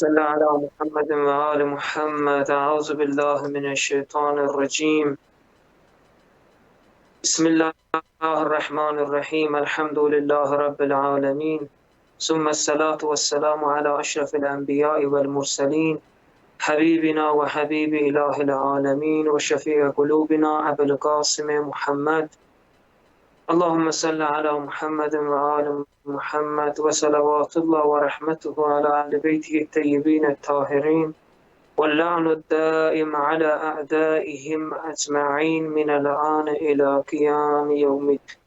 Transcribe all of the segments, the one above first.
صل على محمد وآل محمد. أعوذ بالله من الشيطان الرجيم. بسم الله الرحمن الرحيم. الحمد لله رب العالمين. ثم الصلاة والسلام على أشرف الأنبياء والمرسلين. حبيبنا وحبيب إله العالمين وشفيع قلوبنا أبو القاسم محمد. اللهم صل على محمد وآل محمد وصلوات الله ورحمته على أهل بيته الطيبين الطاهرين واللعن الدائم على أعدائهم أجمعين من الآن إلى قيام يوم الدين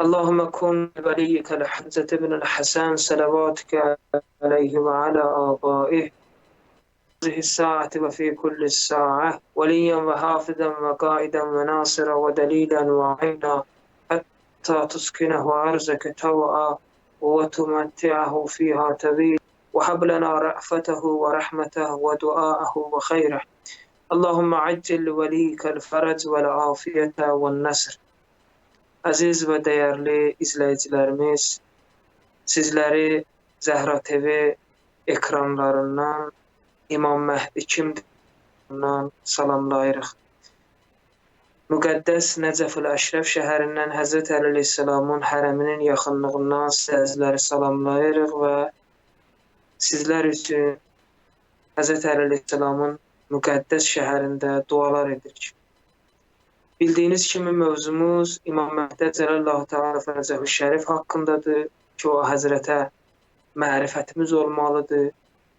اللهم كن وليك الحجة بن الحسن صلواتك عليه وعلى آبائه. هذه الساعة وفي كل الساعة وليا وحافظا وقائدا وناصرا ودليلا وعينا. حتى تسكنه أرزك توعا وتمتعه فيها طويلا وهب لنا رأفته ورحمته ودعاءه وخيره اللهم عجل لوليك الفرج والعافية والنصر Əziz və dəyərli izləyicilərimiz, sizləri Zəhra TV ekranlarından İmam Məhdi kimdir? salamlayırıq. Müqəddəs Nəcəfül Əşrəf şəhərindən Həzrət Əli Əleyhisselamın hərəminin yaxınlığından sizləri salamlayırıq və sizlər üçün Həzrət Əli Əleyhisselamın müqəddəs şəhərində dualar edirik. Bildiyiniz kimi mövzumuz İmam Məhdi Cəlallahu Teala Fərəcəhu Şərif haqqındadır ki, o Həzrətə mərifətimiz olmalıdır.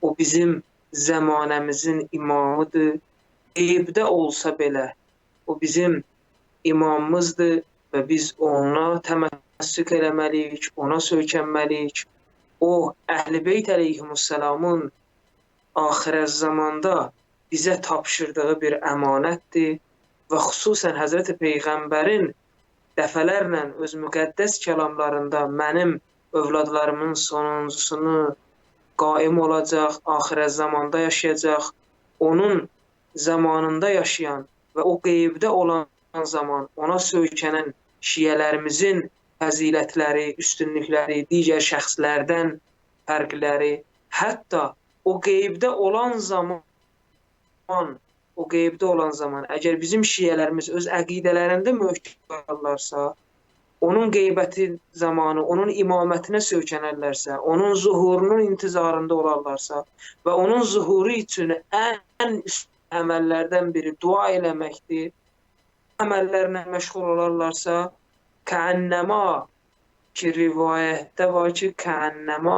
O bizim zəmanəmizin imamıdır. Eyibdə olsa belə o bizim imamımızdır və biz ona təməssük eləməliyik, ona söykənməliyik. O Əhl-Beyt əleyhimussalamın axirət zamanda bizə tapşırdığı bir əmanətdir və xüsusən Həzrəti Peyğəmbərin dəfələrlə öz müqəddəs kəlamlarında mənim övladlarımın sonuncusunu qaim olacaq, axirət zamanda yaşayacaq, onun zamanında yaşayan və o qeybdə olan zaman ona söykənən şiyələrimizin fəzilətləri, üstünlükləri, digər şəxslərdən fərqləri, hətta o qeybdə olan zaman, o qeybdə olan zaman, əgər bizim şiyələrimiz öz əqidələrində möhkəm qalırlarsa, onun qeybəti zamanı, onun imamətinə söykənərlərsə, onun zuhurunun intizarında olarlarsa və onun zuhuru üçün ən üst əməllərdən biri dua eləməkdir. Əməllərlə məşğul olarlarsa, kəənnəma ki, rivayətdə var ki, kəənnəma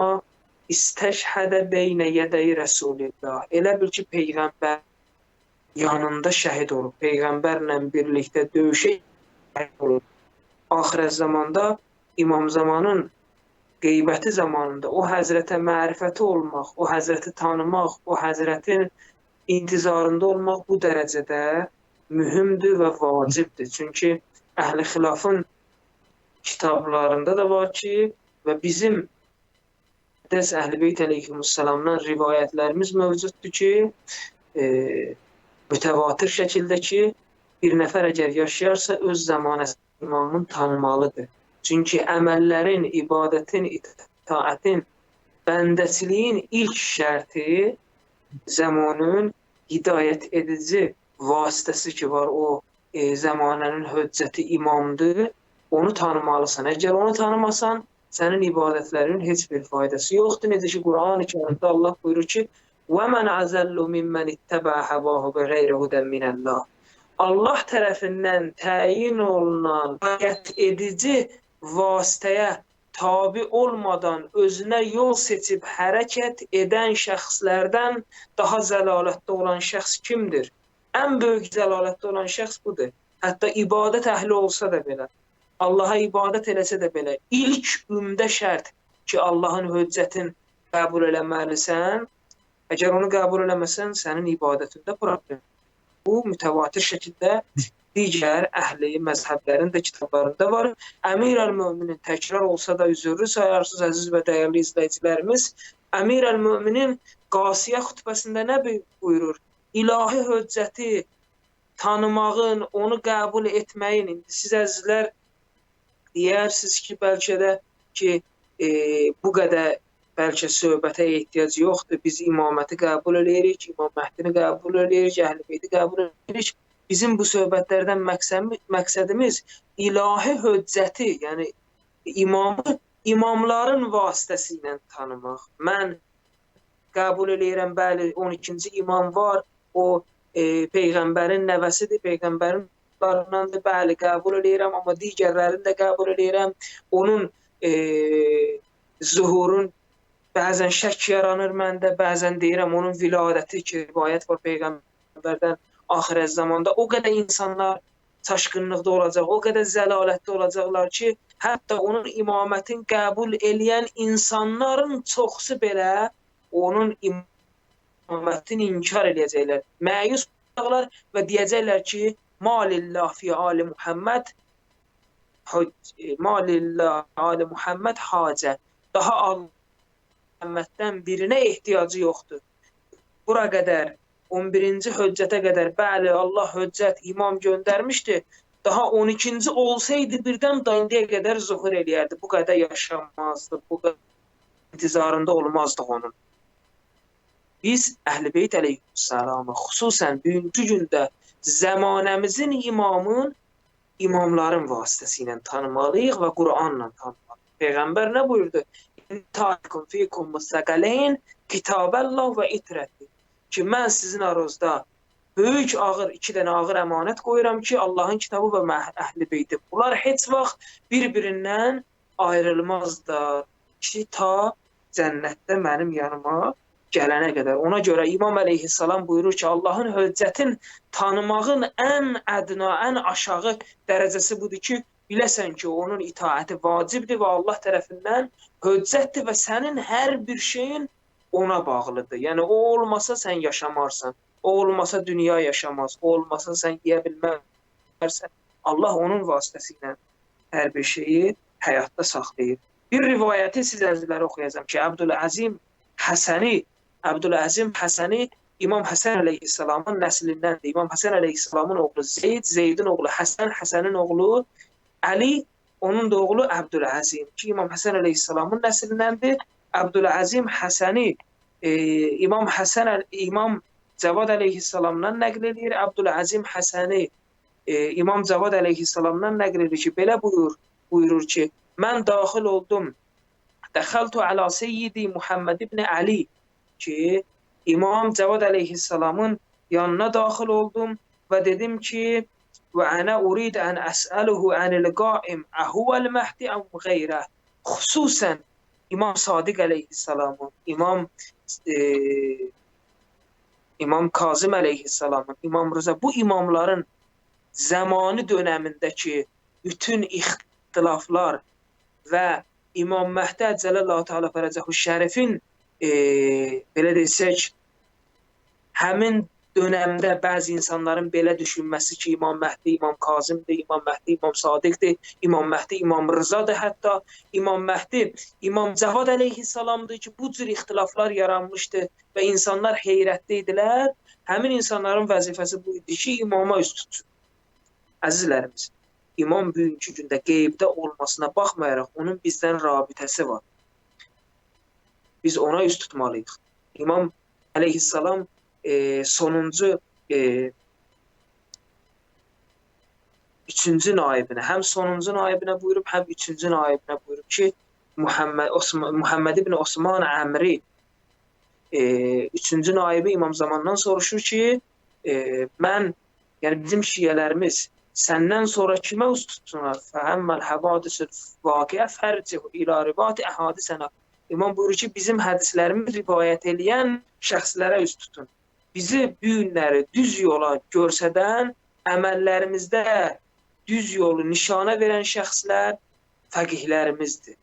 istəşhədə beynə yədəyi Rəsulillah. Elə bil ki, Peyğəmbər yanında şəhid olub, Peyğəmbərlə birlikdə döyüşə olub. Axirət zamanda İmam Zamanın qeybəti zamanında o həzrətə mərifəti olmaq, o həzrəti tanımaq, o həzrətin intizarında olmaq bu dərəcədə mühümdür və vacibdir. Çünki Əhl-i Xilafın kitablarında da var ki, və bizim Dəs Əhl-i Beyt əleyhimussalamdan rivayətlərimiz mövcuddur ki, e, mütəvatir şəkildə ki, bir nəfər əgər yaşayarsa öz zamanəsi imamın tanımalıdır. Çünki əməllərin, ibadətin, itaətin, bəndəçiliyin ilk şərti zamanın hidayət edici vasitəsi ki var, o e, zəmanənin höccəti imamdır. Onu tanımalısan. Əgər onu tanımasan, sənin ibadətlərin heç bir faydası yoxdur. Necə ki Qurani Kərimdə Allah buyurur ki: "Və men azallu mimmen ittaba hawahu bighayri hudan minallah." Allah tərəfindən təyin olunan hidayət edici vasitəyə tabi olmadan özünə yol seçib hərəkət edən şəxslərdən daha zəlalətdə olan şəxs kimdir? Ən böyük zəlalətdə olan şəxs budur. Hətta ibadət əhli olsa da belə, Allaha ibadət eləsə də belə, ilk ümdə şərt ki, Allahın höccətin qəbul eləməlisən, əgər onu qəbul eləməsən, sənin ibadətində problem. Bu mütəvatir şəkildə digər əhli məzhəblərin də kitablarında var. Əmir əl-Möminin təkrar olsa da üzürlü sayarsınız əziz və dəyərli izləyicilərimiz. Əmir əl-Möminin Qasiyə xutbəsində nə buyurur? İlahi höccəti tanımağın, onu qəbul etməyin. İndi siz əzizlər deyərsiniz ki, bəlkə də ki, e, bu qədər bəlkə söhbətə ehtiyac yoxdur. Biz imaməti qəbul edirik, İmam Məhdini qəbul edirik, Əhl-Beyti qəbul edirik. Bizim bu söhbətlərdən məqsədimiz, məqsədimiz ilahi höccəti, yəni imamı imamların vasitəsilə tanımaq. Mən qəbul edirəm, bəli, 12-ci imam var, o e, peyğəmbərin nəvəsidir, peyğəmbərin larındandır, bəli, qəbul edirəm, amma digərlərini də qəbul edirəm. Onun e, zuhurun bəzən şək yaranır məndə, bəzən deyirəm onun viladəti ki, rivayət var peyğəmbərdən axirət zamanda o qədər insanlar çaşqınlıqda olacaq, o qədər zəlalətdə olacaqlar ki, hətta onun imamətin qəbul eləyən insanların çoxsu belə onun imamətini inkar edəcəklər. Məyus olacaqlar və deyəcəklər ki, malillah fi ali Muhammed malillah ali Muhammed hacə. Daha Allah Muhammeddən birinə ehtiyacı yoxdur. Bura qədər 11-ci höccətə qədər bəli Allah höccət imam göndərmişdi. Daha 12-ci olsaydı birdən dayandıya qədər zuhur eləyərdi. Bu qədər yaşamazdı, bu qədər intizarında olmazdı onun. Biz Əhl-Beyt əleyhissalamı xüsusən bugünkü gündə zəmanəmizin imamın imamların vasitəsilə tanımalıyıq və Qur'anla tanımalıyıq. Peyğəmbər nə buyurdu? İntaikum fikum musaqaleyn kitaballah və itrəti. Ki mən sizin aranızda böyük ağır iki dənə ağır əmanət qoyuram ki, Allahın kitabı və əhl-i beyti. Bunlar heç vaxt bir-birindən ayrılmazlar. Ki ta cənnətdə mənim yanıma gələnə qədər. Ona görə İmam əleyhissalam buyurur ki, Allahın höccətin tanımağın ən ədna, ən aşağı dərəcəsi budur ki, biləsən ki, onun itaəti vacibdir və Allah tərəfindən höccətdir və sənin hər bir şeyin ona bağlıdır. Yəni o olmasa sən yaşamarsan. O olmasa dünya yaşamaz. O olmasa sən yeyə bilmərsən. Allah onun vasitəsilə hər bir şeyi həyatda saxlayır. Bir rivayəti siz əzizlərə oxuyacağam ki, Əbdüləzim Həsəni Əbdüləzim Həsəni İmam Həsən əleyhissalamın nəslindəndir. İmam Həsən əleyhissalamın oğlu Zeyd, Zeydin oğlu Həsən, Həsənin oğlu Əli, onun da oğlu Əbdüləzim ki, İmam Həsən əleyhissalamın nəslindəndir. Əbdüləzim Həsəni e, İmam Həsən İmam Cavad əleyhissalamdan nəql edir. Əbdüləzim Həsəni e, İmam Cavad əleyhissalamdan nəql edir ki, belə buyur, buyurur ki, mən daxil oldum. Dəxəltu əla seyyidi Muhammed ibn Ali ki, İmam Cavad əleyhissalamın yanına daxil oldum və dedim ki, və ənə urid ən əsəluhu ənil qaim əhuvəl məhdi əm qeyrə. Xüsusən İmam Sadiq əleyhissalamın, İmam e, İmam Kazım əleyhissalamın, İmam Rıza bu imamların zamanı dönəmindəki bütün ixtilaflar və İmam Məhdi Əcələlə Teala Fərəcəhu Şərifin e, belə desək, həmin dönəmdə bəzi insanların belə düşünməsi ki, İmam Məhdi, İmam Kazımdır, İmam Məhdi, İmam Sadiqdir, İmam Məhdi, İmam Rızadır hətta, İmam Məhdi, İmam Cavad əleyhissalamdır ki, bu cür ixtilaflar yaranmışdı və insanlar heyrətdə idilər. Həmin insanların vəzifəsi bu idi ki, imama üst tutsun. Əzizlərimiz, imam bugünkü gündə qeybdə olmasına baxmayaraq onun bizdən rabitəsi var. Biz ona üst tutmalıyıq. İmam əleyhissalam e, sonuncu e, üçüncü naibinə, həm sonuncu naibinə buyurub, həm üçüncü naibinə buyurub ki, Muhammed, Osman, Muhammed ibn Osman Əmri e, üçüncü naibi İmam Zamandan soruşur ki, e, mən, yəni bizim şiyələrimiz səndən sonra kimə üst tutsunlar? Fəhəmməl həvadisül vaqiə fərcihu ilə ribati əhadisənə İmam buyurur ki, bizim hədislərimiz rivayət eləyən şəxslərə üst tutun. Bizi bu günləri düz yola görsədən, əməllərimizdə düz yolu nişana verən şəxslər fəqihlərimizdir.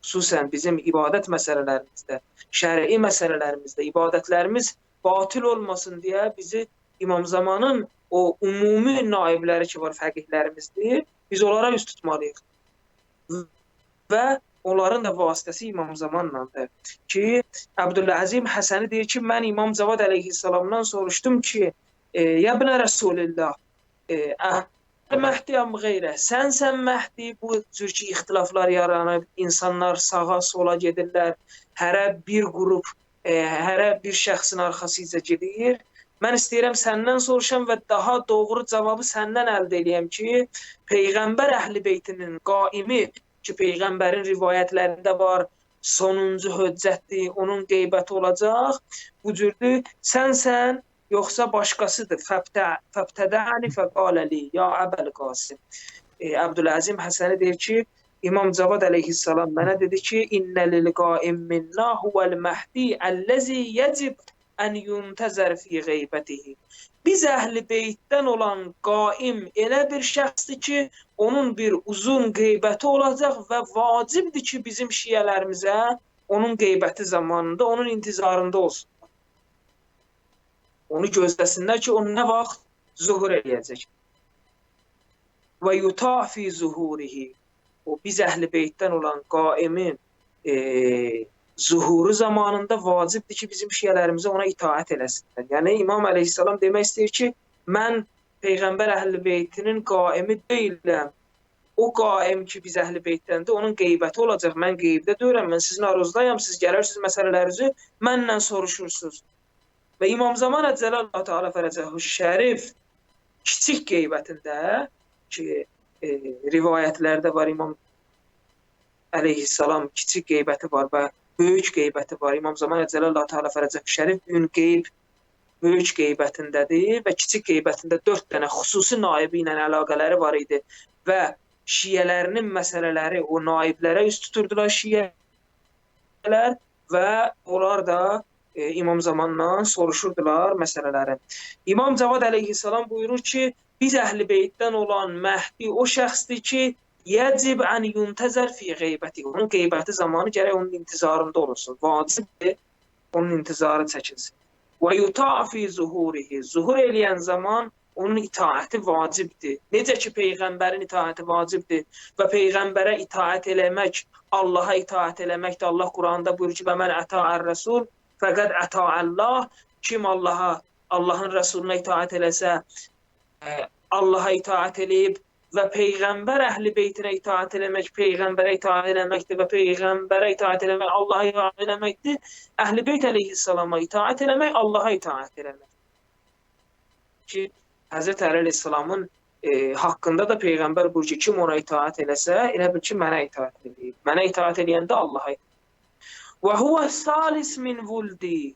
Xüsusən bizim ibadət məsələlərimizdə, şərii məsələlərimizdə ibadətlərimiz batil olmasın deyə bizi İmam Zamanın o ümumi naibləri ki var fəqihlərimizdir, biz onlara üst tutmalıyıq. Və onların da vasitəsi İmam Zamanlandır. Ki Əbdüləzim Həsəni deyir ki, mən İmam Cavad əleyhissalamdan soruşdum ki, e, ya bənə Rəsulillah, e, Məhdi am qeyrə. Sənsən Məhdi. Bu cür ki ixtilaflar yaranıb, insanlar sağa, sola gedirlər. Hərə bir qrup, e, hərə bir şəxsin arxasınca gedir. Mən istəyirəm səndən soruşam və daha doğru cavabı səndən əldə edəyəm ki, peyğəmbər əhli beytinin qaimi ki, peyğəmbərin rivayətlərində var, sonuncu höccətdir, onun qeybəti olacaq. Bu cürdür. Sənsən yoxsa başqasıdır. Fəbtə fəbtədəni fəqaləli ya Əbəl Qasim. E, Əbdüləzim Həsəni deyir ki, İmam Cavad əleyhissalam mənə dedi ki, innə lil qaim minna huvel məhdi əlləzi yəcib ən yuntəzər fi qeybətihi. Biz əhli beytdən olan qaim elə bir şəxsdir ki, onun bir uzun qeybəti olacaq və vacibdir ki, bizim şiyələrimizə onun qeybəti zamanında onun intizarında olsun. Onu gözləsinlər ki, o nə vaxt zuhur eləyəcək. Və yuta fi zuhurihi. O biz əhli beytdən olan qaimin e, zuhuru zamanında vacibdir ki, bizim şiyələrimizə ona itaət eləsinlər. Yəni İmam əleyhissalam demək istəyir ki, mən peyğəmbər əhli beytinin qaimi deyiləm. O qaim ki, biz əhli beytdəndir, onun qeybəti olacaq. Mən qeybdə deyirəm, mən sizin aruzdayam, siz gələrsiniz məsələlərinizi mənlə soruşursunuz. Və İmam Zaman Əcəlallah Teala fərəcəhu şərif kiçik qeybətində ki, e, rivayətlərdə var İmam əleyhissalam kiçik qeybəti var və böyük qeybəti var. İmam Zaman Əcəlallah Teala fərəcəhu şərif gün qeyb böyük qeybətindədir və kiçik qeybətində 4 dənə xüsusi naibi ilə əlaqələri var idi və şiyələrinin məsələləri o naiblərə üst tuturdular şiyələr və onlar da e, İmam Zamandan soruşurdular məsələləri. İmam Cavad əleyhissalam buyurur ki, biz əhl-i beytdən olan Məhdi o şəxsdir ki, yəcib ən yuntəzər fi qeybəti. Onun qeybəti zamanı gərək onun intizarında olunsun. Vacibdir onun intizarı çəkilsin. Və yuta fi zuhurihi. Zuhur eləyən zaman onun itaəti vacibdir. Necə ki peyğəmbərin itaəti vacibdir və peyğəmbərə itaət eləmək, Allaha itaət eləməkdir. Allah Quranda buyurur ki: "Və mən əta'ər rəsul fəqət əta'əllah." Kim Allaha, Allahın rəsuluna itaət eləsə, Allaha itaət eləyib və peyğəmbər əhli beytinə itaət eləmək, peyğəmbərə itaət eləməkdir və peyğəmbərə itaət eləmək Allaha itaət eləməkdir. Əhli beyt əleyhissalama itaət eləmək, Allaha itaət eləmək. Ki Həzrət Əli əleyhissalamın e, haqqında da peyğəmbər buyurur ki, kim ona itaət eləsə, elə bil ki, mənə itaət eləyir. Mənə itaət eləyəndə Allaha Və huve salis min vuldi.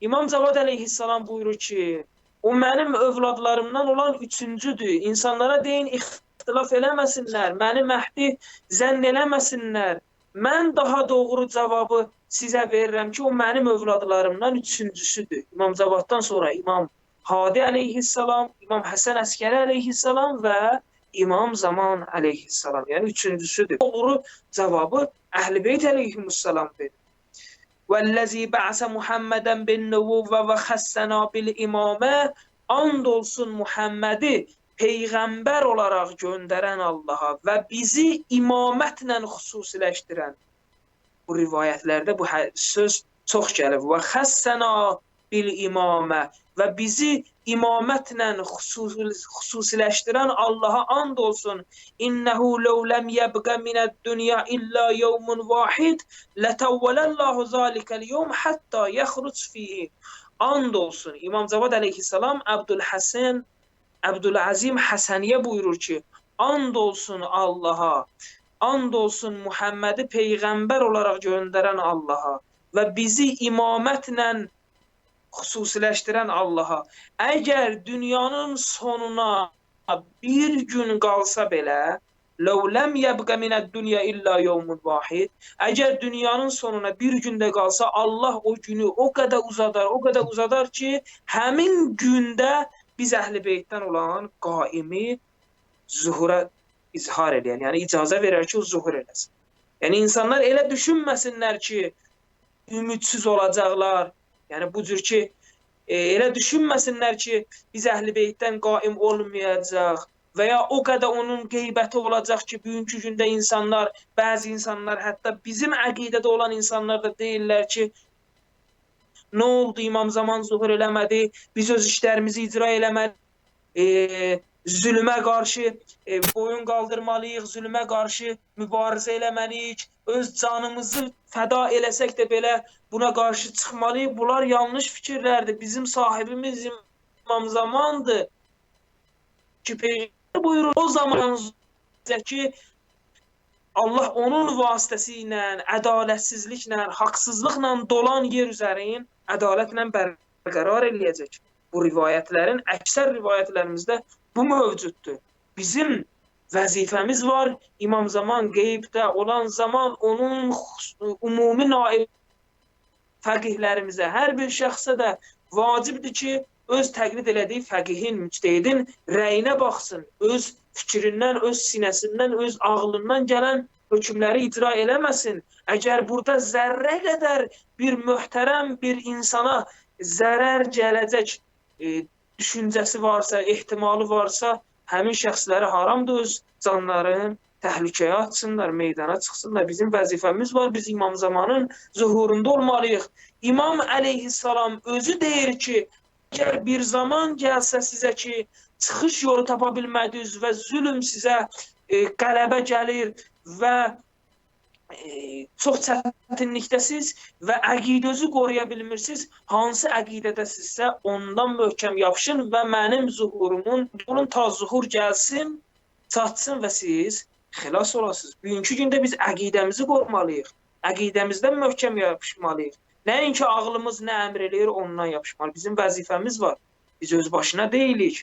İmam Cavad əleyhissalam buyurur ki, o mənim övladlarımdan olan üçüncüdür. İnsanlara deyin ixtilaf eləməsinlər, məni Məhdi zənn eləməsinlər. Mən daha doğru cavabı sizə verirəm ki, o mənim övladlarımdan üçüncüsüdür. İmam Cavaddan sonra İmam Hadi əleyhissalam, İmam Həsən Əskəri əleyhissalam və İmam Zaman əleyhissalam. Yəni üçüncüsüdür. Doğru cavabı Əhl-i Beyt əleyhissalam verir. Vəllazi ba'sə Muhammedən bin nüvvə və xəssəna bil imamə and olsun Muhammədi peyğəmbər olaraq göndərən Allaha və bizi imamətlə xüsusiləşdirən. Bu rivayətlərdə bu söz çox gəlib. Və xəssəna bil imamə və bizi imamətlə xüsus xüsusiləşdirən Allaha and olsun. İnnehu law lam yabqa min ad-dunya illa yawmun vahid latawwalallahu zalikal yawm hatta yakhruj fihi. And olsun. İmam Cavad əleyhissalam Əbdülhəsən Əbdülazim Həsəniyə buyurur ki, and olsun Allaha, and olsun Muhammədi peyğəmbər olaraq göndərən Allaha və bizi imamətlə xüsusiləşdirən Allaha. Əgər dünyanın sonuna bir gün qalsa belə, Ləv ləm yəbqə minəd-dünya illə yevmun vahid. Əgər dünyanın sonuna bir gündə qalsa, Allah o günü o qədər uzadar, o qədər uzadar ki, həmin gündə biz əhl-i beytdən olan qaimi zuhura izhar edən, yəni icazə verər ki, o zuhur eləsin. Yəni insanlar elə düşünməsinlər ki, ümidsiz olacaqlar, Yəni bu cür ki, e, elə düşünməsinlər ki, biz Əhl-i Beytdən qaim olmayacaq və ya o qədər onun qeybəti olacaq ki, bugünkü gündə insanlar, bəzi insanlar, hətta bizim əqidədə olan insanlar da deyirlər ki, nə oldu İmam Zaman zuhur eləmədi, biz öz işlərimizi icra eləməliyik. E, zülmə qarşı e, boyun qaldırmalıyıq, zülmə qarşı mübarizə eləməliyik, öz canımızı fəda eləsək də belə buna qarşı çıxmalıyıq. Bunlar yanlış fikirlərdir. Bizim sahibimiz İmam Zamandır ki, buyurur, o zaman ki, Allah onun vasitəsilə, ədalətsizliklə, haqsızlıqla dolan yer üzərin ədalətlə bərqərar eləyəcək. Bu rivayətlərin əksər rivayətlərimizdə bu mövcuddur. Bizim vəzifəmiz var. İmam Zaman qeybdə olan zaman onun ümumi naib fəqihlərimizə, hər bir şəxsə də vacibdir ki, öz təqlid elədiyi fəqihin, müctehidin rəyinə baxsın, öz fikrindən, öz sinəsindən, öz ağlından gələn hökmləri icra eləməsin. Əgər burada zərrə qədər bir möhtərəm bir insana zərər gələcək e, düşüncəsi varsa, ehtimalı varsa, həmin şəxsləri haramdır öz canların təhlükəyə atsınlar, meydana çıxsınlar. Bizim vəzifəmiz var, biz İmam Zamanın zuhurunda olmalıyıq. İmam əleyhissalam özü deyir ki, əgər bir zaman gəlsə sizə ki, çıxış yolu tapa bilmədiniz və zülm sizə e, qələbə gəlir və çox çətinlikdəsiz və əqidənizi qoruya bilmirsiniz, hansı əqidədəsinizsə ondan möhkəm yapışın və mənim zuhurumun, bunun ta zuhur gəlsin, çatsın və siz xilas olasınız. Bugünkü gündə biz əqidəmizi qorumalıyıq. Əqidəmizdən möhkəm yapışmalıyıq. Nəinki ağlımız nə əmr eləyir, ondan yapışmalı. Bizim vəzifəmiz var. Biz öz başına deyilik.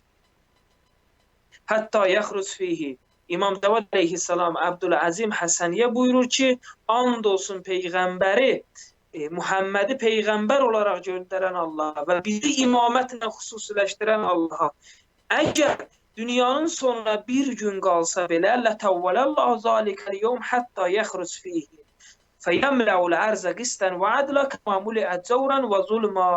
Hətta yaxruc fihi. İmam Cavad əleyhissalam Əbdüləzim Həsəniyə buyurur ki, and olsun peyğəmbəri e, Muhammədi peyğəmbər olaraq göndərən Allaha və bizi imamətlə xüsusiləşdirən Allaha. Əgər dünyanın sonuna bir gün qalsa belə, lətəvvələllahu zalikəl yevm hətta yaxruc fihi. Fəyəmləul ərzə qistən və ədlə kəmə muliət zəvrən və zulma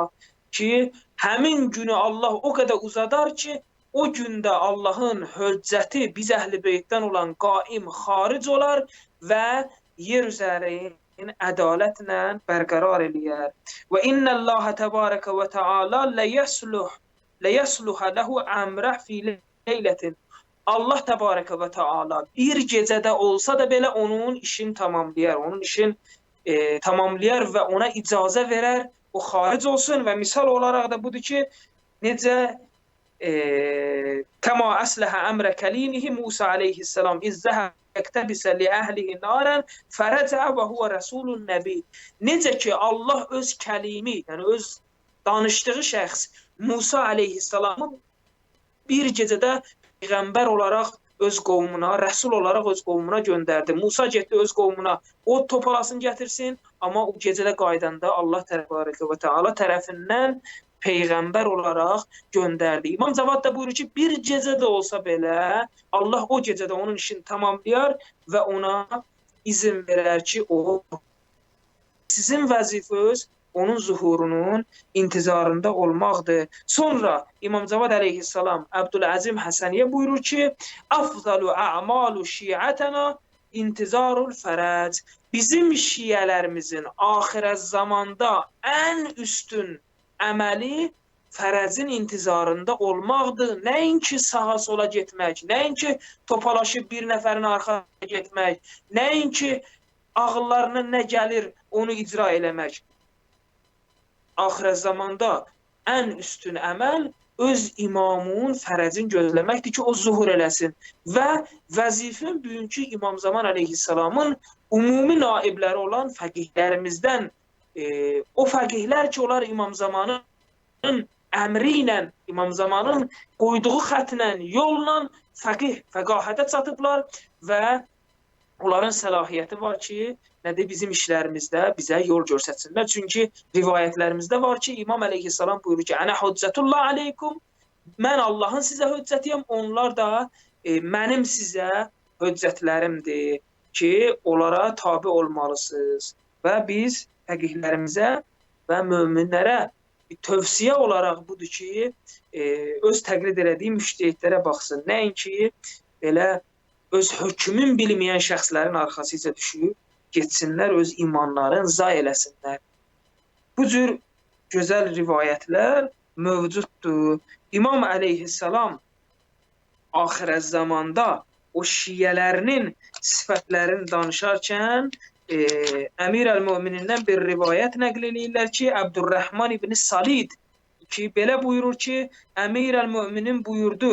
ki, həmin günü Allah o qədər uzadar ki, o gündə Allahın höccəti biz əhli beytdən olan qaim xaric olar və yer üzərin ədalətlə bərqərar eləyər. Və innəllaha təbarəkə və təala ləyəsluh ləyəsluhə ləhu əmrəh fi leylətin Allah təbarəkə və taala bir gecədə olsa da belə onun işini tamamlayar, onun işin e, tamamlayar və ona icazə verər, o xaric olsun və misal olaraq da budur ki, necə kəma əsləhə əmrə kəlimihi Musa aleyhissalam izzəhə yəktebisə li əhlihi narən fərəcə və huvə rəsulun nəbi. Necə ki, Allah öz kəlimi, yəni öz danışdığı şəxs Musa aleyhissalamı bir gecədə peyğəmbər olaraq öz qovmuna, rəsul olaraq öz qovmuna göndərdi. Musa getdi öz qovmuna od topalasını gətirsin, amma o gecədə qaydanda Allah təbarəkə və təala tərəfindən peyğəmbər olaraq göndərdi. İmam Cavad da buyurur ki, bir gecə də olsa belə Allah o gecədə onun işini tamamlayar və ona izin verər ki, o sizin vəzifəniz onun zuhurunun intizarında olmaqdır. Sonra İmam Cavad əleyhissalam Əbdüləzim Həsəniyə buyurur ki, "Afzalu a'malu şi'atana intizarul fərəc." Bizim şiələrimizin axirət zamanda ən üstün əməli fərəzin intizarında olmaqdır. Nəinki sağa sola getmək, nəinki topalaşıb bir nəfərin arxasına getmək, nəinki ağıllarına nə gəlir onu icra eləmək axirət zamanda ən üstün əməl öz imamın fərəcin gözləməkdir ki, o zuhur eləsin. Və vəzifən bugünkü İmam Zaman əleyhissalamın ümumi naibləri olan fəqihlərimizdən e, o fəqihlər ki, onlar İmam Zamanın əmri ilə, İmam Zamanın qoyduğu xətlə, yolla fəqih, fəqahətə çatıblar və onların səlahiyyəti var ki, nədir bizim işlərimizdə bizə yol göstərsinlər. Çünki rivayətlərimizdə var ki, İmam əleyhissalam buyurur ki, "Ənə hüccətullah aleykum." Mən Allahın sizə hüccətiyəm, onlar da e, mənim sizə hüccətlərimdir ki, onlara tabe olmalısınız. Və biz fəqihlərimizə və möminlərə tövsiyə olaraq budur ki, e, öz təqlid elədiyi müştəhidlərə baxsın. Nəinki belə öz hökmün bilməyən şəxslərin arxasıca düşüb getsinlər öz imanlarını zay eləsinlər. Bu cür gözəl rivayətlər mövcuddur. İmam əleyhissalam axirət zamanda o şiyələrinin sifətlərini danışarkən e, Əmir əl-Möminindən bir rivayət nəql edirlər ki, Əbdurrahman ibn Salid ki, belə buyurur ki, Əmir əl-Möminin buyurdu.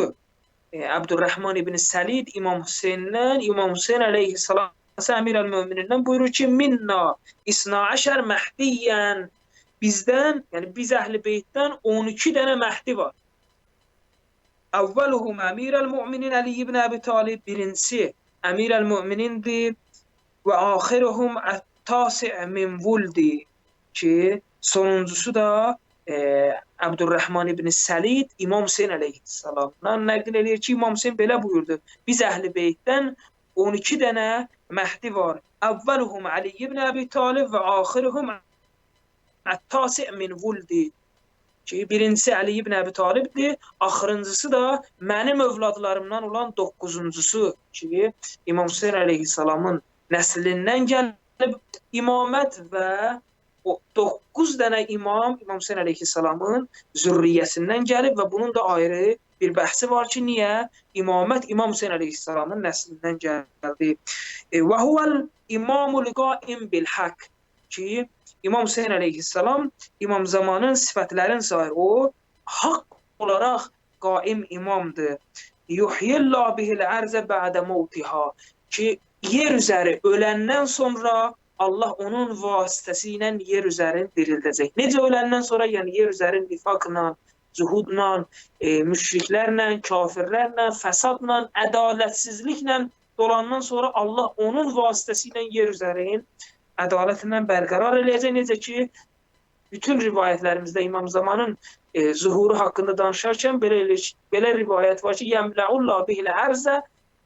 E, Əbdurrahman ibn Salid İmam Hüseyndən, İmam Hüseyn əleyhissalam Əmir əl-Möminindən buyurur ki, minna isna əşər məhdiyən bizdən, yəni biz əhli beytdən 12 dənə məhdi var. Əvvəluhum Əmir əl-Möminin Ali ibn Əbi Talib birincisi Əmir əl-Möminindir və axiruhum ət-tasi min vuldi. Ki, sonuncusu da e, Əbdurrahman ibn Səlid İmam Hüseyn əleyhissalamdan nəql edir ki, İmam Hüseyn belə buyurdu. Biz əhli beytdən 12 dənə məhdi var. Əvvəluhum Ali ibn Əbi Talib və axiruhum ət-tasi min vuldi. Ki, birincisi Ali ibn Əbi Talibdir, axırıncısı da mənim övladlarımdan olan 9-uncusu ki, İmam Hüseyn əleyhissalamın nəslindən gəlib imamət və o 9 dənə imam İmam Hüseyn əleyhissalamın zürriyyəsindən gəlib və bunun da ayrı bir bəhsi var ki, niyə? İmamət İmam Hüseyn əleyhissalamın nəslindən gəldi. E, və huvel imamul qaim bil haqq ki, İmam Hüseyn əleyhissalam imam zamanın sifətlərin sayır. O haqq olaraq qaim imamdır. Yuhyillah bihil ərzə bə'də mevtiha ki, yer üzəri öləndən sonra Allah onun vasitəsilə yer üzərini dirildəcək. Necə öləndən sonra, yəni yer üzərini nifaqla, zuhudla, e, müşriklərlə, kafirlərlə, fəsadla, ədalətsizliklə dolandan sonra Allah onun vasitəsilə yer üzərini ədalətlə bərqərar eləyəcək. Necə ki, bütün rivayətlərimizdə İmam Zamanın e, zuhuru haqqında danışarkən belə belə rivayət var ki, yəmləullah bihilə ərzə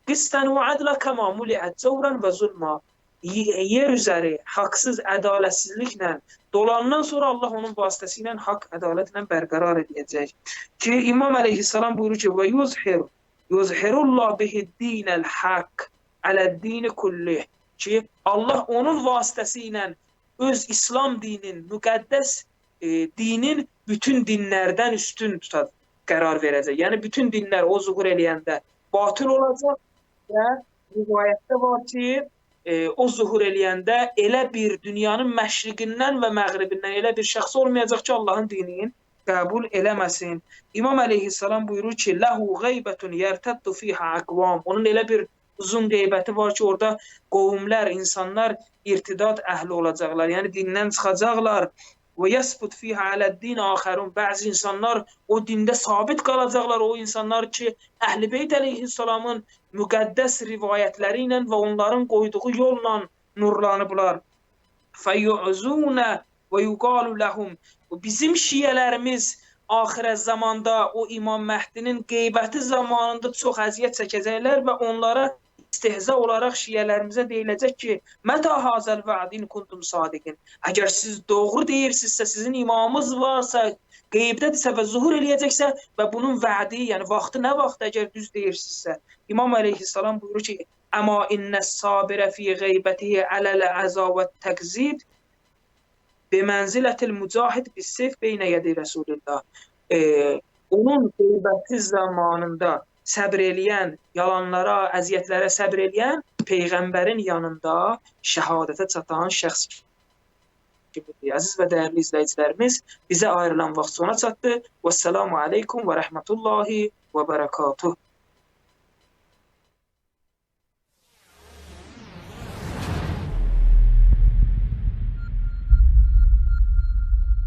qistan və adla kama muli'at zawran və zulma. Yer üzəri haqsız ədalətsizliklə dolandan sonra Allah onun vasitəsilə haqq ədalətlə bərqərar edəcək. Ki İmam əleyhissalam buyurur ki, və yuzhir yuzhirullah bihi dinəl haqq aləd-din kullih ki, Allah onun vasitəsilə öz İslam dinin, müqəddəs e, dinin bütün dinlərdən üstün tutar, qərar verəcək. Yəni bütün dinlər o zuhur eləyəndə batıl olacaq və rivayətdə var ki, e, o zuhur eləyəndə elə bir dünyanın məşriqindən və məğribindən elə bir şəxs olmayacaq ki, Allahın dininin qəbul eləməsin. İmam əleyhissalam buyurur ki, "Ləhu qeybətun yertəddu fiha aqvam." Onun elə bir uzun qeybəti var ki, orada qovumlar, insanlar irtidad əhli olacaqlar. Yəni dindən çıxacaqlar. Və yasbut fiha aləd-din axarun. Bəzi insanlar o dində sabit qalacaqlar. O insanlar ki, Əhl-Beyt əleyhissalamın müqəddəs rivayətləri ilə və onların qoyduğu yolla nurlanıblar. Fəyu'zuna və yuqalu lahum. Bizim şiyələrimiz axirət zamanda o İmam Məhdinin qeybəti zamanında çox əziyyət çəkəcəklər və onlara istehza olaraq şiyələrimizə deyiləcək ki, mətə hazəl vədin kuntum sadiqin. Əgər siz doğru deyirsinizsə, sizin imamınız varsa, qeybdədirsə və zuhur eləyəcəksə və bunun vədi, yəni vaxtı nə vaxt əgər düz deyirsinizsə, İmam əleyhissalam buyurur ki, Əma innəs sabirə fi qeybətihi ələl əza və təqzib bimənzilətil mücahid bis-seyf beynə yədi Rəsulillah. E, onun qeybəti zamanında səbr eləyən, yalanlara, əziyyətlərə səbr eləyən peyğəmbərin yanında şəhadətə çatan şəxs kimidir. Əziz və dəyərli izləyicilərimiz, bizə ayrılan vaxt sona çatdı. Vəssalamu aleykum və rəhmətullahi və bərəkatuh.